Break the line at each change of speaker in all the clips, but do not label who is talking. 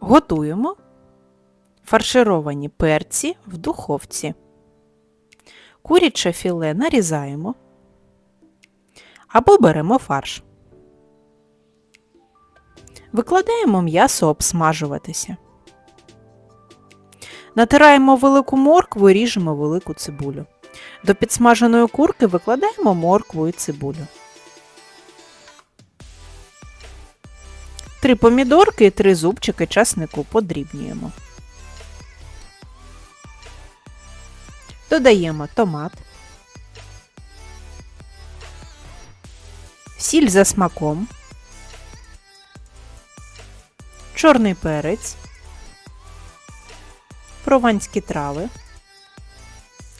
Готуємо фаршировані перці в духовці. Куряче філе нарізаємо або беремо фарш. Викладаємо м'ясо обсмажуватися. Натираємо велику моркву і ріжемо велику цибулю. До підсмаженої курки викладаємо моркву і цибулю. Три помідорки і три зубчики часнику подрібнюємо. Додаємо томат, сіль за смаком, чорний перець, прованські трави,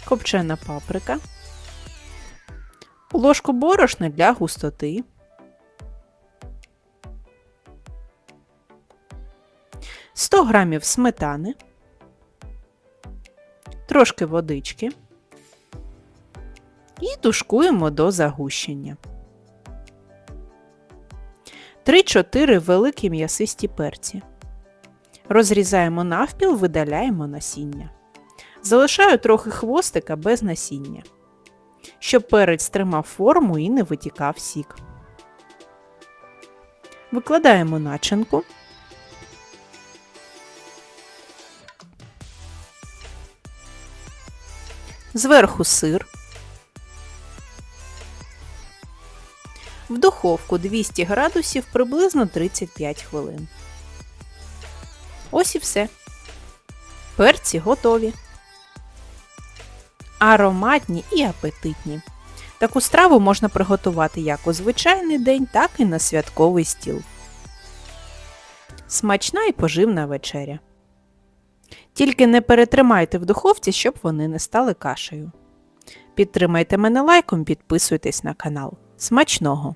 копчена паприка, ложку борошна для густоти. Сто грамів сметани, трошки водички і тушкуємо до загущення. 3-4 великі м'ясисті перці. Розрізаємо навпіл, видаляємо насіння. Залишаю трохи хвостика без насіння, щоб перець тримав форму і не витікав сік. Викладаємо начинку. Зверху сир. В духовку 200 градусів приблизно 35 хвилин. Ось і все. Перці готові. Ароматні і апетитні. Таку страву можна приготувати як у звичайний день, так і на святковий стіл. Смачна і поживна вечеря. Тільки не перетримайте в духовці, щоб вони не стали кашею. Підтримайте мене лайком, підписуйтесь на канал. Смачного!